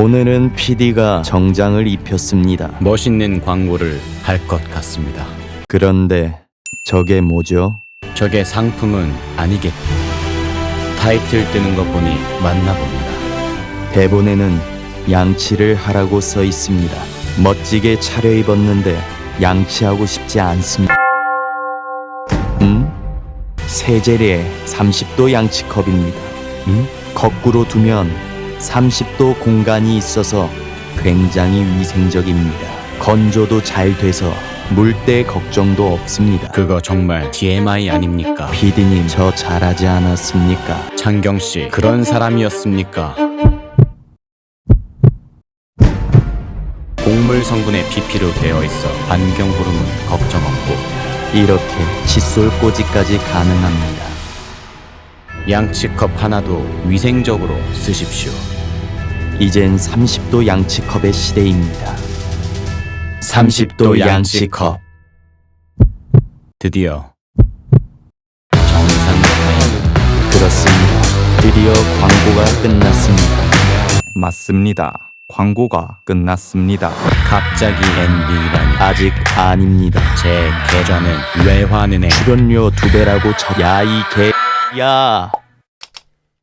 오늘은 PD가 정장을 입혔습니다. 멋있는 광고를 할 것 같습니다. 그런데 저게 뭐죠? 저게 상품은 아니겠. 타이틀 뜨는 거 보니 맞나 봅니다. 대본에는 양치를 하라고 써 있습니다. 멋지게 차려입었는데 양치하고 싶지 않습니다. 음? 세제리의 30도 양치컵입니다. 음? 거꾸로 두면 30도 공간이 있어서 굉장히 위생적입니다. 건조도 잘 돼서 물때 걱정도 없습니다. 그거 정말 TMI 아닙니까? PD님 저 잘하지 않았습니까? 창경 씨 그런 사람이었습니까? 곡물 성분에 PP로 되어 있어 환경 호르몬 걱정 없고 이렇게 칫솔꽂이까지 가능합니다. 양치컵 하나도 위생적으로 쓰십시오. 이젠 30도 양치컵의 시대입니다. 30도 양치컵. 드디어 정상 그렇습니다. 드디어 광고가 끝났습니다. 맞습니다. 광고가 끝났습니다. 갑자기 엔딩이라니 아직 아닙니다. 제 계좌는 왜 화내네 출연료 두 배라고 쳐. 야, 이 개. 야.